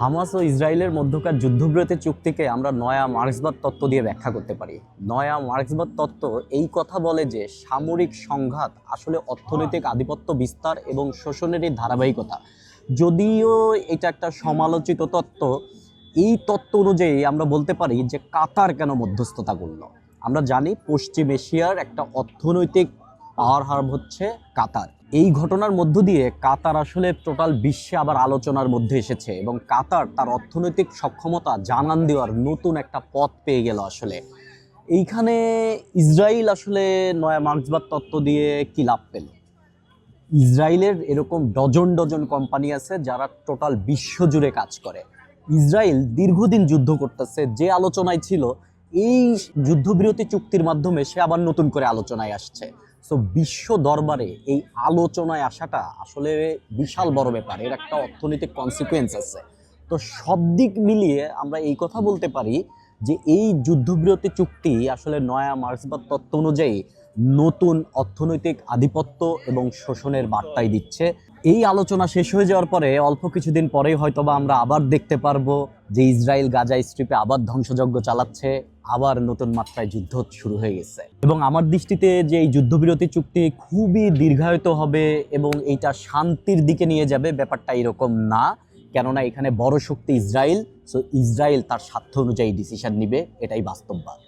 Hamas ও ইসরায়েলের মধ্যকার যুদ্ধবিরতি চুক্তিকে আমরা নয়া মার্ক্সবাদ তত্ত্ব দিয়ে ব্যাখ্যা করতে পারি। নয়া মার্ক্সবাদ তত্ত্ব এই কথা বলে যে সামরিক সংঘাত আসলে অর্থনৈতিক আধিপত্য বিস্তার এবং শোষণেরই ধারাবাহিকতা। যদিও এটা একটা সমালোচিত তত্ত্ব, এই তত্ত্ব অনুযায়ী আমরা বলতে পারি যে কাতার কেন মধ্যস্থতা করল আমরা জানি পশ্চিম এশিয়ার একটা অর্থনৈতিক পাওয়ার হাব হচ্ছে কাতার। এই ঘটনার মধ্য দিয়ে কাতার আসলে টোটাল বিশ্বে আবার আলোচনার মধ্যে এসেছে এবং কাতার তার অর্থনৈতিক সক্ষমতা জানান দেওয়ার নতুন একটা পথ পেয়ে গেল আসলে। এইখানে ইসরায়েল আসলে নয়া মার্ক্সবাদ তত্ত্ব দিয়ে কি লাভ পেল? ইসরায়েলের এরকম ডজন ডজন কোম্পানি আছে যারা টোটাল বিশ্ব জুড়ে কাজ করে। ইসরায়েল দীর্ঘদিন যুদ্ধ করতেছে, যে আলোচনায় ছিল, এই যুদ্ধবিরতি চুক্তির মাধ্যমে সে আবার নতুন করে আলোচনায় আসছে। সো বিশ্ব দরবারে এই আলোচনায় আসাটা আসলে বিশাল বড় ব্যাপার। এর একটা অর্থনৈতিক কনসিকুয়েন্স আছে। তো সব দিক মিলিয়ে আমরা এই কথা বলতে পারি যে এই যুদ্ধবিরতি চুক্তি আসলে নয়া মার্ক্সবাদ তত্ত্ব অনুযায়ী নতুন অর্থনৈতিক আধিপত্য এবং শোষণের বার্তাই দিচ্ছে। এই আলোচনা শেষ হয়ে যাওয়ার পরে অল্প কিছুদিন পরেই হয়তোবা আমরা আবার দেখতে পারব যে ইসরায়েল গাজা স্ট্রিপে আবার ধ্বংসযজ্ঞ চালাচ্ছে, আবার নতুন মাত্রায় যুদ্ধ শুরু হয়ে গেছে। এবং আমার দৃষ্টিতে যে এই যুদ্ধবিরতি চুক্তি খুবই দীর্ঘায়িত হবে এবং এইটা শান্তির দিকে নিয়ে যাবে, ব্যাপারটা এরকম না। কেননা এখানে বড় শক্তি ইসরায়েল সো ইসরায়েল তার স্বার্থ অনুযায়ী ডিসিশন নিবে, এটাই বাস্তববাদ।